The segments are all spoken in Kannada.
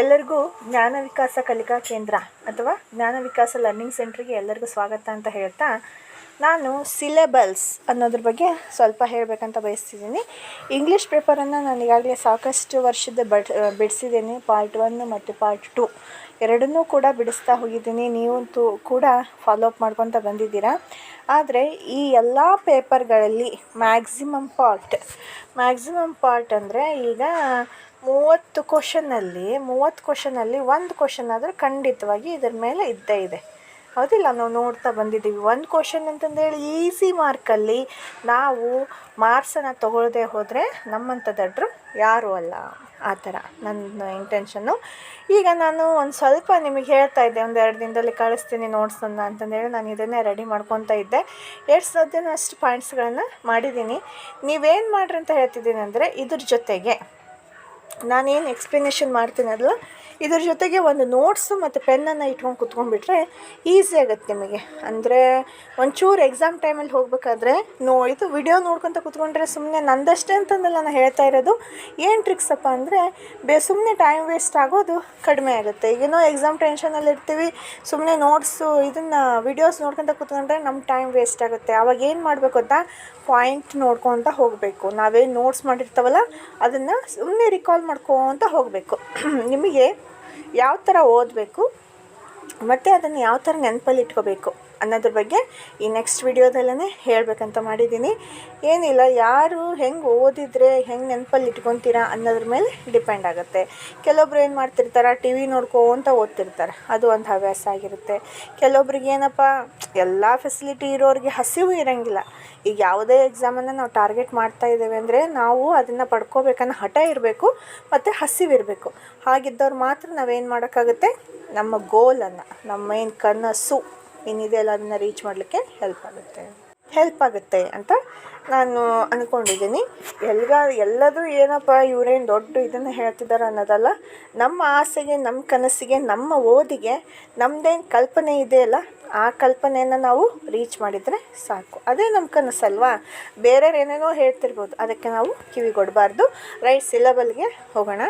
ಎಲ್ಲರಿಗೂ ಜ್ಞಾನ ವಿಕಾಸ ಕಲಿಕಾ ಕೇಂದ್ರ ಅಥವಾ ಜ್ಞಾನ ವಿಕಾಸ ಲರ್ನಿಂಗ್ ಸೆಂಟ್ರಿಗೆ ಎಲ್ಲರಿಗೂ ಸ್ವಾಗತ ಅಂತ ಹೇಳ್ತಾ ನಾನು ಸಿಲೆಬಲ್ಸ್ ಅನ್ನೋದ್ರ ಬಗ್ಗೆ ಸ್ವಲ್ಪ ಹೇಳಬೇಕಂತ ಬಯಸ್ತಿದ್ದೀನಿ. ಇಂಗ್ಲೀಷ್ ಪೇಪರನ್ನು ನಾನು ಈಗಾಗಲೇ ಸಾಕಷ್ಟು ವರ್ಷದ ಬಡ್ ಬಿಡಿಸಿದ್ದೀನಿ. ಪಾರ್ಟ್ ಒನ್ ಮತ್ತು ಪಾರ್ಟ್ ಟು ಎರಡನ್ನೂ ಕೂಡ ಬಿಡಿಸ್ತಾ ಹೋಗಿದ್ದೀನಿ. ನೀವಂತೂ ಕೂಡ ಫಾಲೋ ಅಪ್ ಮಾಡ್ಕೊತ ಬಂದಿದ್ದೀರಾ. ಆದರೆ ಈ ಎಲ್ಲ ಪೇಪರ್ಗಳಲ್ಲಿ ಮ್ಯಾಕ್ಸಿಮಮ್ ಪಾರ್ಟ್ ಮ್ಯಾಕ್ಸಿಮಮ್ ಪಾರ್ಟ್ ಅಂದರೆ ಈಗ ಮೂವತ್ತು ಕ್ವಶನಲ್ಲಿ ಮೂವತ್ತು ಕ್ವಶನಲ್ಲಿ ಒಂದು ಕ್ವಶನ್ ಆದರೂ ಖಂಡಿತವಾಗಿ ಇದರ ಮೇಲೆ ಇದ್ದೇ ಇದೆ. ಹೌದಿಲ್ಲ? ನಾವು ನೋಡ್ತಾ ಬಂದಿದ್ದೀವಿ. ಒಂದು ಕ್ವಶನ್ ಅಂತಂದೇಳಿ ಈಸಿ ಮಾರ್ಕಲ್ಲಿ ನಾವು ಮಾರ್ಕ್ಸನ್ನು ತೊಗೊಳ್ದೆ ಹೋದರೆ ನಮ್ಮಂಥ ದಡ್ರು ಯಾರೂ ಅಲ್ಲ. ಆ ಥರ ನನ್ನ ಇಂಟೆನ್ಷನ್ನು ಈಗ ನಾನು ಒಂದು ಸ್ವಲ್ಪ ನಿಮಗೆ ಹೇಳ್ತಾ ಇದ್ದೆ. ಒಂದು ಎರಡು ದಿನದಲ್ಲಿ ಕಳಿಸ್ತೀನಿ ನೋಡ್ಸೋಣ ಅಂತಂದೇಳಿ ನಾನು ಇದನ್ನೇ ರೆಡಿ ಮಾಡ್ಕೊತಾ ಇದ್ದೆ. ಎರಡು ಸದ್ಯನೂ ಅಷ್ಟು ಪಾಯಿಂಟ್ಸ್ಗಳನ್ನು ಮಾಡಿದ್ದೀನಿ. ನೀವೇನು ಮಾಡ್ರಿ ಅಂತ ಹೇಳ್ತಿದ್ದೀನಿ ಅಂದರೆ ಇದ್ರ ಜೊತೆಗೆ ನಾನೇನು ಎಕ್ಸ್ಪ್ಲನೇಷನ್ ಮಾಡ್ತೀನಲ್ಲ ಇದ್ರ ಜೊತೆಗೆ ಒಂದು ನೋಟ್ಸು ಮತ್ತು ಪೆನ್ನನ್ನು ಇಟ್ಕೊಂಡು ಕುತ್ಕೊಂಡ್ಬಿಟ್ರೆ ಈಸಿ ಆಗುತ್ತೆ ನಿಮಗೆ. ಅಂದರೆ ಒಂಚೂರು ಎಕ್ಸಾಮ್ ಟೈಮಲ್ಲಿ ಹೋಗಬೇಕಾದ್ರೆ ನೋ ವಿಡಿಯೋ ನೋಡ್ಕೊತ ಕುತ್ಕೊಂಡ್ರೆ ಸುಮ್ಮನೆ ನಂದಷ್ಟೇ ಅಂತಂದಲ್ಲ ನಾನು ಹೇಳ್ತಾ ಇರೋದು. ಏನು ಟ್ರಿಕ್ಸಪ್ಪ ಅಂದರೆ ಬೇ ಸುಮ್ಮನೆ ಟೈಮ್ ವೇಸ್ಟ್ ಆಗೋದು ಕಡಿಮೆ ಆಗುತ್ತೆ. ಏನೋ ಎಕ್ಸಾಮ್ ಟೆನ್ಷನಲ್ಲಿ ಇರ್ತೀವಿ ಸುಮ್ಮನೆ ನೋಟ್ಸು ಇದನ್ನು ವಿಡಿಯೋಸ್ ನೋಡ್ಕೊತ ಕುತ್ಕೊಂಡ್ರೆ ನಮ್ಮ ಟೈಮ್ ವೇಸ್ಟ್ ಆಗುತ್ತೆ. ಆವಾಗ ಏನು ಮಾಡಬೇಕು ಅಂತ ಪಾಯಿಂಟ್ ನೋಡ್ಕೊತ ಹೋಗಬೇಕು. ನಾವೇನು ನೋಟ್ಸ್ ಮಾಡಿರ್ತಾವಲ್ಲ, ಅದನ್ನು ಸುಮ್ಮನೆ ರಿಕಾಲ್ ಮಾಡ್ಕೊತ ಹೋಗಬೇಕು. ನಿಮಗೆ ಯಾವ ಥರ ಓದಬೇಕು ಮತ್ತು ಅದನ್ನು ಯಾವ ಥರ ನೆನಪಲ್ಲಿ ಇಟ್ಕೋಬೇಕು. ಅನ್ನೋದ್ರ ಬಗ್ಗೆ ಈ ನೆಕ್ಸ್ಟ್ ವಿಡಿಯೋದಲ್ಲೇ ಹೇಳಬೇಕಂತ ಮಾಡಿದ್ದೀನಿ. ಏನಿಲ್ಲ, ಯಾರು ಹೆಂಗೆ ಓದಿದರೆ ಹೆಂಗೆ ನೆನಪಲ್ಲಿ ಇಟ್ಕೊತೀರಾ ಅನ್ನೋದ್ರ ಮೇಲೆ ಡಿಪೆಂಡ್ ಆಗುತ್ತೆ. ಕೆಲವೊಬ್ರು ಏನು ಮಾಡ್ತಿರ್ತಾರೆ ಟಿ ವಿ ನೋಡ್ಕೊಂತ ಓದ್ತಿರ್ತಾರೆ. ಅದು ಒಂದು ಹವ್ಯಾಸ ಆಗಿರುತ್ತೆ. ಕೆಲವೊಬ್ರಿಗೆ ಏನಪ್ಪ, ಎಲ್ಲ ಫೆಸಿಲಿಟಿ ಇರೋರಿಗೆ ಹಸಿವು ಇರೋಂಗಿಲ್ಲ. ಈಗ ಯಾವುದೇ ಎಕ್ಸಾಮನ್ನು ನಾವು ಟಾರ್ಗೆಟ್ ಮಾಡ್ತಾ ಇದ್ದೇವೆ ಅಂದರೆ ನಾವು ಅದನ್ನು ಪಡ್ಕೋಬೇಕನ್ನೋ ಹಠ ಇರಬೇಕು, ಮತ್ತು ಹಸಿವಿರಬೇಕು ಹಾಗಿದ್ದವ್ರು ಮಾತ್ರ ನಾವೇನು ಮಾಡೋಕ್ಕಾಗುತ್ತೆ? ನಮ್ಮ ಗೋಲನ್ನು ನಮ್ಮ ಏನು ಕನಸು. ಏನಿದೆಯಲ್ಲ ಅದನ್ನು ರೀಚ್ ಮಾಡಲಿಕ್ಕೆ ಹೆಲ್ಪ್ ಆಗುತ್ತೆ. ಹೆಲ್ಪ್ ಆಗುತ್ತೆ ಅಂತ ನಾನು ಅಂದ್ಕೊಂಡಿದ್ದೀನಿ ಎಲ್ಗ, ಎಲ್ಲದೂ ಏನಪ್ಪ ಇವರೇನು ದೊಡ್ಡ ಇದನ್ನು ಹೇಳ್ತಿದ್ದಾರೆ ಅನ್ನೋದಲ್ಲ, ನಮ್ಮ ಆಸೆಗೆ, ನಮ್ಮ ಕನಸಿಗೆ, ನಮ್ಮ ಓದಿಗೆ ನಮ್ಮದೇನು ಕಲ್ಪನೆ ಇದೆಯಲ್ಲ ಆ ಕಲ್ಪನೆಯನ್ನು ನಾವು ರೀಚ್ ಮಾಡಿದರೆ ಸಾಕು. ಅದೇ ನಮ್ಮ ಕನಸಲ್ವಾ ಬೇರೆಯವ್ರು ಏನೇನೋ ಹೇಳ್ತಿರ್ಬೋದು. ಅದಕ್ಕೆ ನಾವು ಕಿವಿಗೊಡಬಾರ್ದು ರೈಟ್ ಸಿಲೆಬಲ್ಗೆ ಹೋಗೋಣ.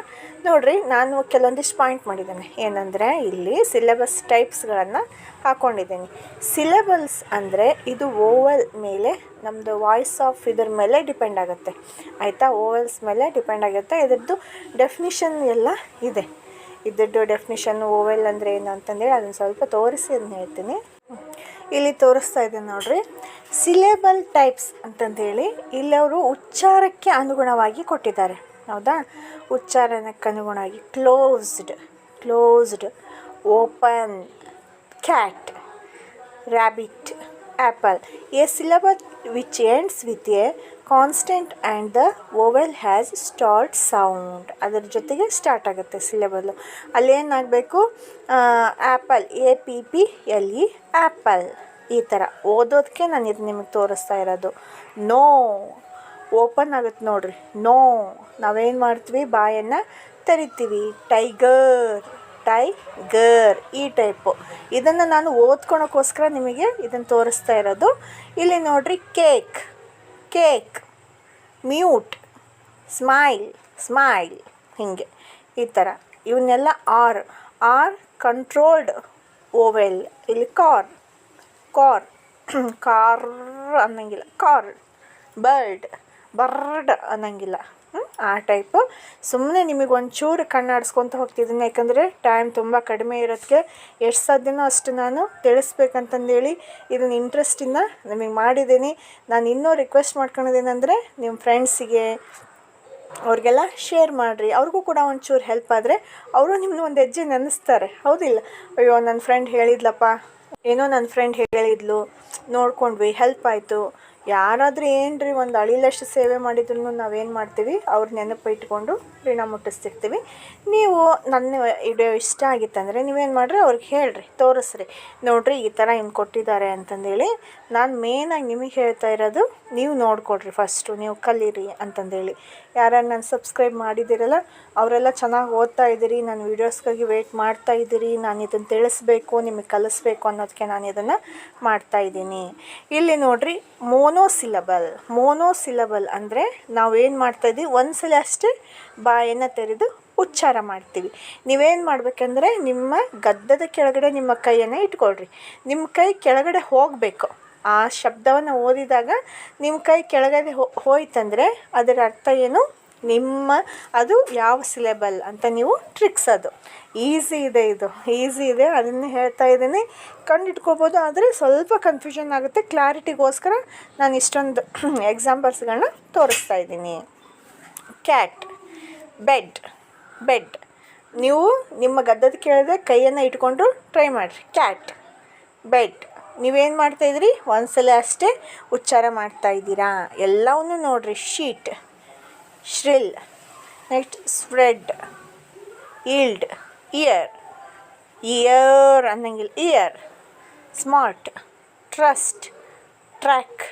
ನೋಡಿರಿ, ನಾನು ಕೆಲವೊಂದಿಷ್ಟು ಪಾಯಿಂಟ್ ಮಾಡಿದ್ದೇನೆ. ಏನಂದರೆ, ಇಲ್ಲಿ ಸಿಲೆಬಸ್ ಟೈಪ್ಸ್ಗಳನ್ನು ಹಾಕ್ಕೊಂಡಿದ್ದೀನಿ ಸಿಲೆಬಲ್ಸ್ ಅಂದರೆ ಇದು ಓವಲ್ ಮೇಲೆ ನಮ್ಮದು ವಾಯ್ಸ್ ಆಫ್ ಇದ್ರ ಮೇಲೆ ಡಿಪೆಂಡ್ ಆಗುತ್ತೆ. ಆಯಿತಾ? ಓವಲ್ಸ್ ಮೇಲೆ ಡಿಪೆಂಡ್ ಆಗುತ್ತೆ. ಇದರದ್ದು ಡೆಫಿನಿಷನ್ ಎಲ್ಲ ಇದೆ. ಇದ್ರದ್ದು ಡೆಫಿನಿಷನ್ ಓವೆಲ್ ಅಂದರೆ ಏನು ಅಂತಂದೇಳಿ ಅದನ್ನು ಸ್ವಲ್ಪ ತೋರಿಸಿ ಅದನ್ನ ಹೇಳ್ತೀನಿ. ಇಲ್ಲಿ ತೋರಿಸ್ತಾ ಇದ್ದೀನಿ ನೋಡ್ರಿ. ಸಿಲೆಬಲ್ ಟೈಪ್ಸ್ ಅಂತಂದೇಳಿ ಇಲ್ಲಿ ಅವರು ಉಚ್ಚಾರಕ್ಕೆ ಅನುಗುಣವಾಗಿ ಕೊಟ್ಟಿದ್ದಾರೆ. ಹೌದಾ? ಉಚ್ಚಾರಣಕ್ಕೆ ಅನುಗುಣವಾಗಿ closed closed open cat rabbit apple a syllable which ends with a consonant and the vowel has start sound ಅದರ ಜೊತೆಗೆ ಸ್ಟಾರ್ಟ್ ಆಗುತ್ತೆ syllable ಅಲ್ಲೇನಾಗಬೇಕು apple A P P L E apple ಈ ಥರ ಓದೋದಕ್ಕೆ ನಾನು ಇದು ನಿಮಗೆ ತೋರಿಸ್ತಾ ಇರೋದು. ನೋ ಓಪನ್ ಆಗುತ್ತೆ ನೋಡ್ರಿ. ನೋ ನಾವೇನು ಮಾಡ್ತೀವಿ? ಬಾಯನ್ನು ತೆರಿತೀವಿ. ಟೈಗರ್ ಟೈಗರ್ ಈ ಟೈಪು ಇದನ್ನು ನಾನು ಓದ್ಕೊಳೋಕ್ಕೋಸ್ಕರ ನಿಮಗೆ ಇದನ್ನು ತೋರಿಸ್ತಾ ಇರೋದು. ಇಲ್ಲಿ ನೋಡ್ರಿ cake cake mute smile smile ಹೀಗೆ. ಈ ಥರ. ಇವನ್ನೆಲ್ಲ ಆರ್ ಆರ್ ಕಂಟ್ರೋಲ್ಡ್ ಓವೆಲ್ ಇಲ್ಲಿ ಕಾರ್ ಕಾರ್ ಕಾರ್ ಅನ್ನಂಗಿಲ್ಲ. ಕಾರ್ ಬರ್ಡ್ ಬರ್ಡ್ ಅನ್ನಂಗಿಲ್ಲ. ಆ ಟೈಪು ಸುಮ್ಮನೆ ನಿಮಗೆ ಒಂಚೂರು ಕಣ್ಣಾಡಿಸ್ಕೊತ ಹೋಗ್ತಿದ್ದೀನಿ, ಯಾಕಂದರೆ ಟೈಮ್ ತುಂಬ ಕಡಿಮೆ ಇರೋದಕ್ಕೆ ಎಷ್ಟು ಸಾಧ್ಯನೋ ಅಷ್ಟು ನಾನು ತಿಳಿಸ್ಬೇಕಂತಂದೇಳಿ ಇದನ್ನು ಇಂಟ್ರೆಸ್ಟಿಂದ ನಿಮಗೆ ಮಾಡಿದ್ದೀನಿ. ನಾನು ಇನ್ನೂ ರಿಕ್ವೆಸ್ಟ್ ಮಾಡ್ಕೊಳೋದೇನೆಂದರೆ ನಿಮ್ಮ ಫ್ರೆಂಡ್ಸಿಗೆ ಅವ್ರಿಗೆಲ್ಲ ಶೇರ್ ಮಾಡಿರಿ. ಅವ್ರಿಗೂ ಕೂಡ ಒಂಚೂರು ಹೆಲ್ಪ್ ಆದರೆ ಅವರು ನಿಮ್ಮನ್ನ ಒಂದು ಹೆಜ್ಜೆ ನೆನೆಸ್ತಾರೆ. ಹೌದಿಲ್ಲ? ಅಯ್ಯೋ ನನ್ನ ಫ್ರೆಂಡ್ ಹೇಳಿದ್ಲಪ್ಪ. ಏನೋ ನನ್ನ ಫ್ರೆಂಡ್ ಹೇಳಿದ್ಲು. ನೋಡ್ಕೊಂಡ್ವಿ ಹೆಲ್ಪ್ ಆಯಿತು. ಯಾರಾದರೂ ಏನು ರೀ ಒಂದು ಅಳಿಲಷ್ಟು ಸೇವೆ ಮಾಡಿದ್ರು ನಾವೇನು ಮಾಡ್ತೀವಿ? ಅವ್ರ ನೆನಪು ಇಟ್ಕೊಂಡು ಋಣ ಮುಟ್ಟಿಸ್ತಿರ್ತೀವಿ. ನೀವು ನನ್ನ ವಿಡಿಯೋ ಇಷ್ಟ ಆಗಿತ್ತಂದರೆ ನೀವೇನು ಮಾಡಿರಿ, ಅವ್ರಿಗೆ ಹೇಳ್ರಿ, ತೋರಿಸ್ರಿ. ನೋಡಿರಿ, ಈ ಥರ ಹಿಂಗೆ ಕೊಟ್ಟಿದ್ದಾರೆ ಅಂತಂದೇಳಿ ನಾನು ಮೇನಾಗಿ ನಿಮಗೆ ಹೇಳ್ತಾ ಇರೋದು, ನೀವು ನೋಡ್ಕೊಡ್ರಿ ಫಸ್ಟು ನೀವು ಕಲೀರಿ ಅಂತಂದೇಳಿ. ಯಾರ್ಯಾರು ನಾನು ಸಬ್ಸ್ಕ್ರೈಬ್ ಮಾಡಿದ್ದೀರಲ್ಲ ಅವರೆಲ್ಲ ಚೆನ್ನಾಗಿ ಓದ್ತಾ ಇದ್ದೀರಿ, ನಾನು ವೀಡಿಯೋಸ್ಗಾಗಿ ವೆಯ್ಟ್ ಮಾಡ್ತಾ ಇದ್ದೀರಿ, ನಾನು ಇದನ್ನು ತಿಳಿಸ್ಬೇಕು, ನಿಮಗೆ ಕಲಿಸ್ಬೇಕು ಅನ್ನೋದಕ್ಕೆ ನಾನು ಇದನ್ನು ಮಾಡ್ತಾ ಇದ್ದೀನಿ. ಇಲ್ಲಿ ನೋಡಿರಿ ಮೋನೋಸಿಲಬಲ್ ಮೋನೋಸಿಲಬಲ್ ಅಂದರೆ ನಾವೇನು ಮಾಡ್ತಾಯಿದ್ದೀವಿ ಒಂದು ಸಲ ಅಷ್ಟೇ ಬಾಯನ್ನು ತೆರೆದು ಉಚ್ಚಾರ ಮಾಡ್ತೀವಿ. ನೀವೇನು ಮಾಡಬೇಕಂದ್ರೆ, ನಿಮ್ಮ ಗದ್ದದ ಕೆಳಗಡೆ ನಿಮ್ಮ ಕೈಯನ್ನು ಇಟ್ಕೊಳ್ರಿ. ನಿಮ್ಮ ಕೈ ಕೆಳಗಡೆ ಹೋಗಬೇಕು. ಆ ಶಬ್ದವನ್ನು ಓದಿದಾಗ ನಿಮ್ಮ ಕೈ ಕೆಳಗಡೆ ಹೋಯ್ತಂದರೆ ಅದರ ಅರ್ಥ ಏನು? ನಿಮ್ಮ, ಅದು ಯಾವ ಸಿಲೆಬಲ್ ಅಂತ ನೀವು ಟ್ರಿಕ್ಸ್ ಅದು. ಈಸಿ ಇದೆ ಇದು. ಈಸಿ ಇದೆ. ಅದನ್ನೇ ಹೇಳ್ತಾ ಇದ್ದೀನಿ. ಕಂಡಿಟ್ಕೋಬೋದು. ಆದರೆ ಸ್ವಲ್ಪ ಕನ್ಫ್ಯೂಷನ್ ಆಗುತ್ತೆ. ಕ್ಲಾರಿಟಿಗೋಸ್ಕರ ನಾನು ಇಷ್ಟೊಂದು ಎಕ್ಸಾಂಪಲ್ಸ್ಗಳನ್ನ ತೋರಿಸ್ತಾ ಇದ್ದೀನಿ. ಕ್ಯಾಟ್ ಬೆಡ್ ಬೆಡ್ ನೀವು ನಿಮ್ಮ ಗದ್ದದ ಕೇಳಿದ್ರೆ ಕೈಯನ್ನು ಇಟ್ಕೊಂಡು ಟ್ರೈ ಮಾಡಿರಿ. ಕ್ಯಾಟ್ ಬೆಡ್ ನೀವೇನು ಮಾಡ್ತಾಯಿದ್ರಿ ಒಂದ್ಸಲ ಅಷ್ಟೇ ಉಚ್ಚಾರ ಮಾಡ್ತಾ ಇದ್ದೀರಾ? ಎಲ್ಲವನ್ನೂ ನೋಡಿರಿ. Sheet, shrill, next spread, yield, year year ಅನ್ನಂಗಿಲ್ಲ. Year, smart, trust, track,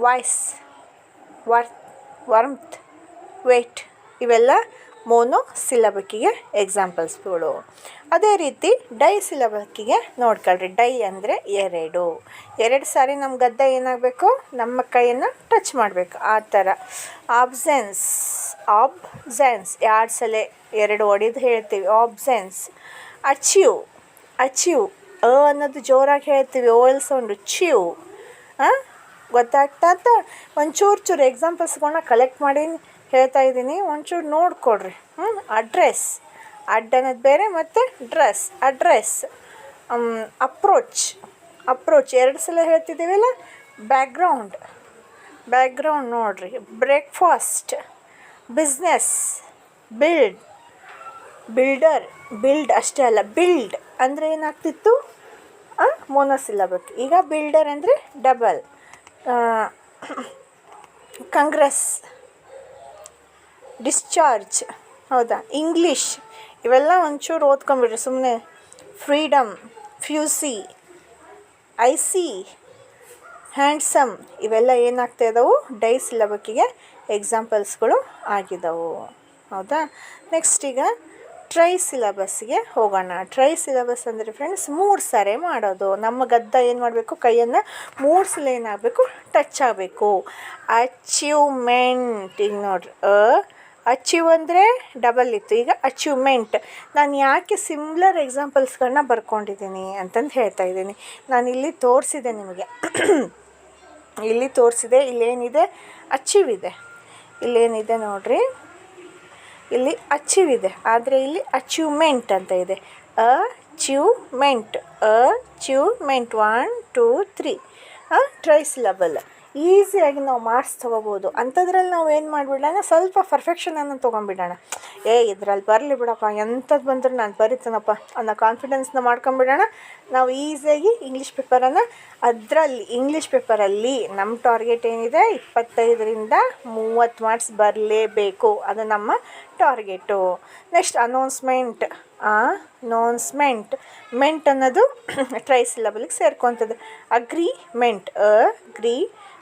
voice worth warmth, weight ಇವೆಲ್ಲ ಮೋನೋ ಸಿಲಬಕ್ಕಿಗೆ ಎಕ್ಸಾಂಪಲ್ಸ್ಗಳು ಅದೇ ರೀತಿ ಡೈ ಸಿಲಬಕ್ಕಿಗೆ ನೋಡ್ಕೊಳ್ರಿ ಡೈ ಅಂದರೆ ಎರಡು. ಎರಡು ಸಾರಿ ನಮ್ಮ ಗದ್ದೆ ಏನಾಗಬೇಕು? ನಮ್ಮ ಕೈಯನ್ನು ಟಚ್ ಮಾಡಬೇಕು. ಆ ಥರ. ಆಬ್ಸೆನ್ಸ್ ಆಬ್ಸೆನ್ಸ್ ಎರಡು ಸಲ ಎರಡು ಹೊಡೆದು ಹೇಳ್ತೀವಿ. ಆಬ್ಸೆನ್ಸ್ ಅಚೀವ್ ಅಚೀವ್ ಅ ಅನ್ನೋದು ಜೋರಾಗಿ ಹೇಳ್ತೀವಿ. ಓಲ್ ಸೌಂಡು ಚೀವ್ ಹಾಂ ಗೊತ್ತಾಗ್ತಾ ಒಂಚೂರು ಚೂರು ಎಕ್ಸಾಂಪಲ್ಸ್ಗಳನ್ನ ಕಲೆಕ್ಟ್ ಮಾಡಿ ಹೇಳ್ತಾ ಇದ್ದೀನಿ. ಒಂಚೂರು ನೋಡಿಕೊಡ್ರಿ. ಹ್ಞೂ ಅಡ್ರೆಸ್ ಅಡ್ ಅನ್ನೋದು ಬೇರೆ ಮತ್ತು ಡ್ರೆಸ್ ಅಡ್ರೆಸ್ ಅಪ್ರೋಚ್ ಅಪ್ರೋಚ್ ಎರಡು ಸಲ ಹೇಳ್ತಿದ್ದೀವಲ್ಲ? ಬ್ಯಾಕ್ಗ್ರೌಂಡ್ ಬ್ಯಾಕ್ಗ್ರೌಂಡ್ ನೋಡಿರಿ. Breakfast business build builder build ಅಷ್ಟೇ ಅಲ್ಲ. ಬಿಲ್ಡ್ ಅಂದರೆ ಏನಾಗ್ತಿತ್ತು? ಮೋನೋಸಿಲ್ಲಬಕ್ ಈಗ ಬಿಲ್ಡರ್ ಅಂದರೆ ಡಬಲ್ ಕಂಗ್ರೆಸ್ ಡಿಸ್ಚಾರ್ಜ್ ಹೌದಾ? ಇಂಗ್ಲೀಷ್ ಇವೆಲ್ಲ ಒಂಚೂರು ಓದ್ಕೊಂಬಿಡ್ರಿ ಸುಮ್ಮನೆ ಫ್ರೀಡಮ್ ಫ್ಯೂಸಿ ಸಿ ಹ್ಯಾಂಡ್ಸಮ್ ಇವೆಲ್ಲ ಏನಾಗ್ತಾ ಇದ್ದಾವೆ ಡೈ ಸಿಲಬಕ್ಕಿಗೆ ಎಕ್ಸಾಂಪಲ್ಸ್ಗಳು ಆಗಿದ್ದಾವೆ ಹೌದಾ? ನೆಕ್ಸ್ಟ್ ಈಗ ಟ್ರೈ ಸಿಲಬಸ್ಗೆ ಹೋಗೋಣ. ಟ್ರೈ ಸಿಲಬಸ್ ಅಂದರೆ ಫ್ರೆಂಡ್ಸ್ ಮೂರು ಸಾರಿ ಮಾಡೋದು. ನಮ್ಮ ಗದ್ದ ಏನು ಮಾಡಬೇಕು? ಕೈಯನ್ನು ಮೂರು ಸಲ ಏನಾಗಬೇಕು ಟಚ್ ಆಗಬೇಕು. ಅಚೀವ್ಮೆಂಟ್ ಈಗ ನೋಡ್ರಿ, ಅ ಅಚೀವ್ ಅಂದರೆ ಡಬಲ್ ಇತ್ತು. ಈಗ ಅಚೀವ್ಮೆಂಟ್ ನಾನು ಯಾಕೆ ಸಿಮ್ಲರ್ ಎಕ್ಸಾಂಪಲ್ಸ್ಗಳನ್ನ ಬರ್ಕೊಂಡಿದ್ದೀನಿ ಅಂತಂದು ಹೇಳ್ತಾ ಇದ್ದೀನಿ. ನಾನು ಇಲ್ಲಿ ತೋರಿಸಿದೆ ನಿಮಗೆ. ಇಲ್ಲಿ ತೋರಿಸಿದೆ, ಇಲ್ಲೇನಿದೆ? ಅಚೀವ್ ಇದೆ. ಇಲ್ಲೇನಿದೆ ನೋಡಿರಿ? ಇಲ್ಲಿ ಅಚೀವ್ ಇದೆ. ಆದರೆ ಇಲ್ಲಿ ಅಚೀವ್ಮೆಂಟ್ ಅಂತ ಇದೆ. Achievement achievement one two three trisyllable ಈಸಿಯಾಗಿ ನಾವು ಮಾರ್ಕ್ಸ್ ತೊಗೋಬೋದು. ಅಂಥದ್ರಲ್ಲಿ ನಾವು ಏನು ಮಾಡಿಬಿಡೋಣ ಸ್ವಲ್ಪ ಪರ್ಫೆಕ್ಷನನ್ನು ತೊಗೊಂಬಿಡೋಣ ಏ, ಇದ್ರಲ್ಲಿ ಬರಲಿ ಬಿಡಪ್ಪ. ಎಂಥದ್ದು ಬಂದರೂ ನಾನು ಬರೀತೇನಪ್ಪ ಅನ್ನೋ ಕಾನ್ಫಿಡೆನ್ಸ್ನ ಮಾಡ್ಕೊಂಬಿಡೋಣ ನಾವು ಈಸಿಯಾಗಿ ಇಂಗ್ಲೀಷ್ ಪೇಪರನ್ನು ಅದರಲ್ಲಿ ಇಂಗ್ಲೀಷ್ ಪೇಪರಲ್ಲಿ ನಮ್ಮ ಟಾರ್ಗೆಟ್ ಏನಿದೆ? ಇಪ್ಪತ್ತೈದರಿಂದ ಮೂವತ್ತು ಮಾರ್ಕ್ಸ್ ಬರಲೇಬೇಕು. ಅದು ನಮ್ಮ target next announcement announcement ment ಅನ್ನೋದು ಟ್ರೈ ಸಿಲಬಲಿಗೆ ಸೇರ್ಕೊತದೆ agreement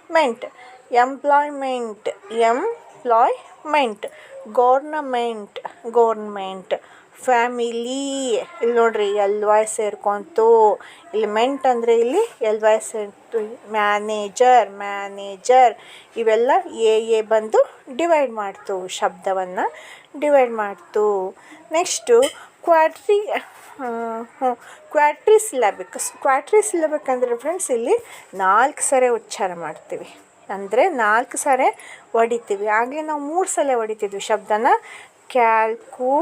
agreement employment employment government government family ಇಲ್ಲಿ ನೋಡ್ರಿ ಎಲ್ ವಾಯ್ ಸೇರ್ಕೊಂತು. ಇಲ್ಲಿ ಮೆಂಟ್ ಅಂದರೆ ಇಲ್ಲಿ ಎಲ್ ವಾಯ್ ಸೇರ್ತು. ಮ್ಯಾನೇಜರ್ ಮ್ಯಾನೇಜರ್ ಇವೆಲ್ಲ ಎ ಎ ಬಂದು ಡಿವೈಡ್ ಮಾಡ್ತು. ಶಬ್ದವನ್ನು ಡಿವೈಡ್ ಮಾಡ್ತು. Next quadri quadrisyllabic quadrisyllabic ಅಂದರೆ ಫ್ರೆಂಡ್ಸ್ ಇಲ್ಲಿ ನಾಲ್ಕು ಸರಿ ಉಚ್ಚಾರ ಮಾಡ್ತೀವಿ. ಅಂದರೆ ನಾಲ್ಕು ಸರಿ ಹೊಡಿತೀವಿ ಆಗಲೇ ನಾವು ಮೂರು ಸಲ ಹೊಡಿತಿದ್ವಿ ಶಬ್ದನ. ಕ್ಯಾಲ್ಕು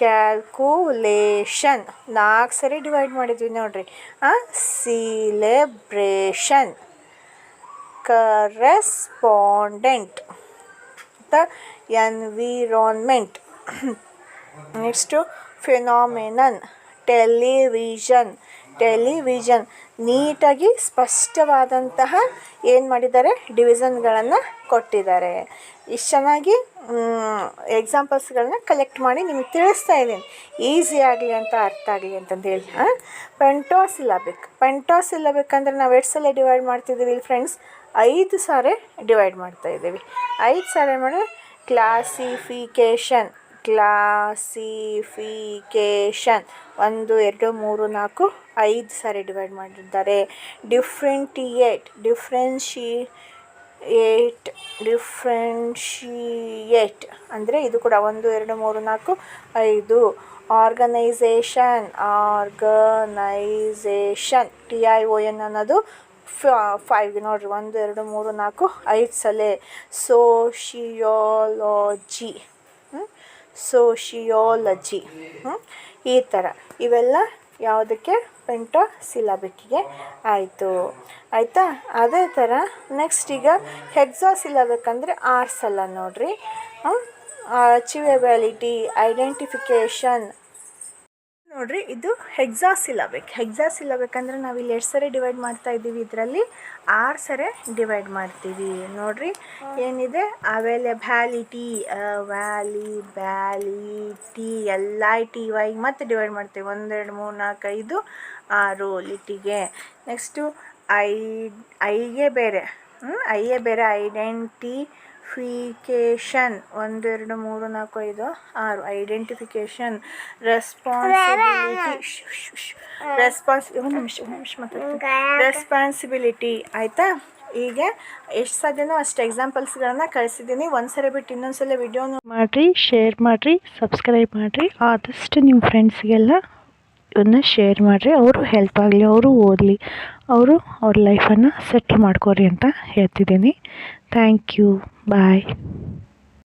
ಕ್ಯಾಲ್ಕುಲೇಷನ್ ನಾಲ್ಕು ಸರಿ ಡಿವೈಡ್ ಮಾಡಿದ್ವಿ ನೋಡ್ರಿ. Celebration correspondent environment next phenomenon television television ನೀಟಾಗಿ ಸ್ಪಷ್ಟವಾದಂತಹ ಏನು ಮಾಡಿದ್ದಾರೆ? ಡಿವಿಷನ್ಗಳನ್ನು ಕೊಟ್ಟಿದ್ದಾರೆ. ಇಷ್ಟು ಚೆನ್ನಾಗಿ ಎಕ್ಸಾಂಪಲ್ಸ್ಗಳನ್ನ ಕಲೆಕ್ಟ್ ಮಾಡಿ ನಿಮಗೆ ತಿಳಿಸ್ತಾ ಇದ್ದೀನಿ. ಈಸಿ ಆಗಲಿ ಅಂತ ಅರ್ಥ ಆಗಲಿ ಅಂತಂದು ಹೇಳಿ, ಹಾಂ? ಪೆಂಟೋಸಿಲಬಿಕ್ ಪೆಂಟೋಸಿಲಬಿಕ್ ಅಂದರೆ ನಾವು ಎಷ್ಟು ಸಲ ಡಿವೈಡ್ ಮಾಡ್ತಿದ್ದೀವಿ ಇಲ್ಲಿ ಫ್ರೆಂಡ್ಸ್ ಐದು ಸಾರಿ ಡಿವೈಡ್ ಮಾಡ್ತಾ ಇದ್ದೀವಿ. ಐದು ಸಾರಿ ಮಾಡಿ ಕ್ಲಾಸಿಫಿಕೇಷನ್ ಕ್ಲಾಸಿಫಿಕೇಷನ್ ಒಂದು, ಎರಡು, ಮೂರು, ನಾಲ್ಕು, ಐದು ಸಾರಿ ಡಿವೈಡ್ ಮಾಡಿದ್ದಾರೆ. ಡಿಫ್ರೆಂಟಿಯೇಟ್ ಡಿಫ್ರೆನ್ಶಿಯೇಟ್ ಡಿಫ್ರೆನ್ಶಿಯೇಟ್ ಅಂದರೆ ಇದು ಕೂಡ ಒಂದು, ಎರಡು, ಮೂರು, ನಾಲ್ಕು, ಐದು. Organisation organisation T I O N ಅನ್ನೋದು ಫೈವ್ ನೋಡಿರಿ. ಒಂದು, ಎರಡು, ಮೂರು, ನಾಲ್ಕು, ಐದು ಸಲ. Sociology sociology. ಈ ಥರ ಇವೆಲ್ಲ ಯಾವುದಕ್ಕೆ? ಪೆಂಟೋ ಸಿಲಬಿಕ್ಕಿಗೆ ಆಯಿತು. ಆಯಿತಾ? ಅದೇ ಥರ ನೆಕ್ಸ್ಟ್ ಈಗ ಹೆಕ್ಸಾ ಸಿಲಬಿಕ್ ಅಂದರೆ ಆರು ಸಲ ನೋಡಿರಿ ಅಚೀವೇಬಿಲಿಟಿ ಐಡೆಂಟಿಫಿಕೇಷನ್ ನೋಡ್ರಿ, ಇದು ಹೆಕ್ಸಾ ಸಿಲಬಿಕ್ ಸಿಲಬಿಕ್ ಅಂದರೆ ನಾವು ಇಲ್ಲಿ ಎಷ್ಟು ಸರಿ ಡಿವೈಡ್ ಮಾಡ್ತಾ ಇದ್ದೀವಿ ಇದರಲ್ಲಿ. ಆರು ಸರಿ ಡಿವೈಡ್ ಮಾಡ್ತೀವಿ. ನೋಡ್ರಿ, ಏನಿದೆ? Availability vali bility L I T Y ಮತ್ತೆ ಡಿವೈಡ್ ಮಾಡ್ತೀವಿ. ಒಂದೆರಡು ಮೂರು ನಾಲ್ಕು ಐದು, ಆರು ಲಿಟಿಗೆ. ನೆಕ್ಸ್ಟು ಐ ಐಗೆ ಬೇರೆ. ಐಯೇ ಬೇರೆ ಐಡೆಂಟಿಫಿಕೇಷನ್ ಒಂದೆರಡು ಮೂರು ನಾಲ್ಕು ಐದು ಆರು. ಐಡೆಂಟಿಫಿಕೇಷನ್ ರೆಸ್ಪಾನ್ಸಿಬಿಲಿಟಿ ರೆಸ್ಪಾನ್ಸ್ ಒಂದು ನಿಮಿಷ ಒಂದು ನಿಮಿಷ ಮಾತಾಡ್ತೀನಿ. ರೆಸ್ಪಾನ್ಸಿಬಿಲಿಟಿ ಆಯಿತಾ? ಈಗ ಎಷ್ಟು ಸಾಧ್ಯನೋ ಅಷ್ಟು ಎಕ್ಸಾಂಪಲ್ಸ್ಗಳನ್ನ ಕಳಿಸಿದ್ದೀನಿ. ಒಂದು ಸಲ ಬಿಟ್ಟು ಇನ್ನೊಂದು ಸಲ ವಿಡಿಯೋನು ಮಾಡಿರಿ ಶೇರ್ ಮಾಡಿರಿ ಸಬ್ಸ್ಕ್ರೈಬ್ ಮಾಡಿರಿ. ಆದಷ್ಟು ನಿಮ್ಮ ಫ್ರೆಂಡ್ಸ್ಗೆಲ್ಲ ಇವನ್ನ ಶೇರ್ ಮಾಡಿರಿ. ಅವರು ಹೆಲ್ಪ್ ಆಗಲಿ ಅವರು ಓದಲಿ. ಅವರು ಅವ್ರ ಲೈಫನ್ನು ಸೆಟ್ಲ್ ಮಾಡ್ಕೋರಿ ಅಂತ ಹೇಳ್ತಿದ್ದೀನಿ. Thank you bye